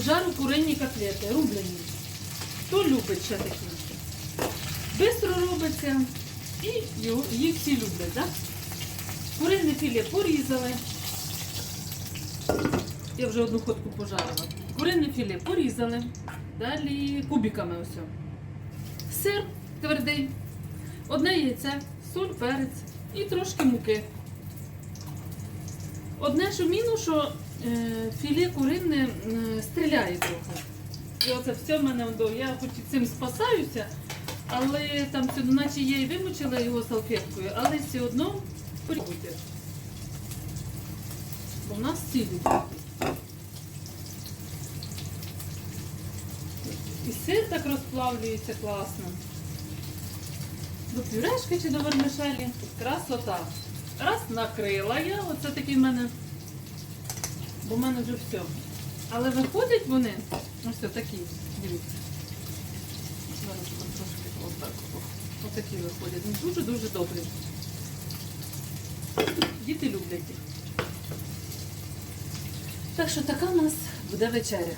жару куринні котлети, рублені. Хто любить ще такі? Бистро робиться і їх всі люблять, так? Курине філе порізали. Я вже одну ходку пожарила. Курине філе порізали. Далі кубиками ось. Сир твердий, одне яйце, соль, перець і трошки муки. Одне що мінус, що філе курине е, стріляє трохи. І оце все в мене. Я хоч цим спасаюся, але там наче я і вимочила його салфеткою, але все одно порізуйте. Бо в нас люблять. І сир так розплавлюється класно. До пюрешки чи до вермишелі. Красота. Раз накрила я, оце такий в мене, бо в мене вже все. Але виходять вони, ось такі, дивіться. Зараз трошки отак. Отакі виходять. Ну, Дуже-дуже добрі. Діти люблять їх. Так що така у нас буде вечеря.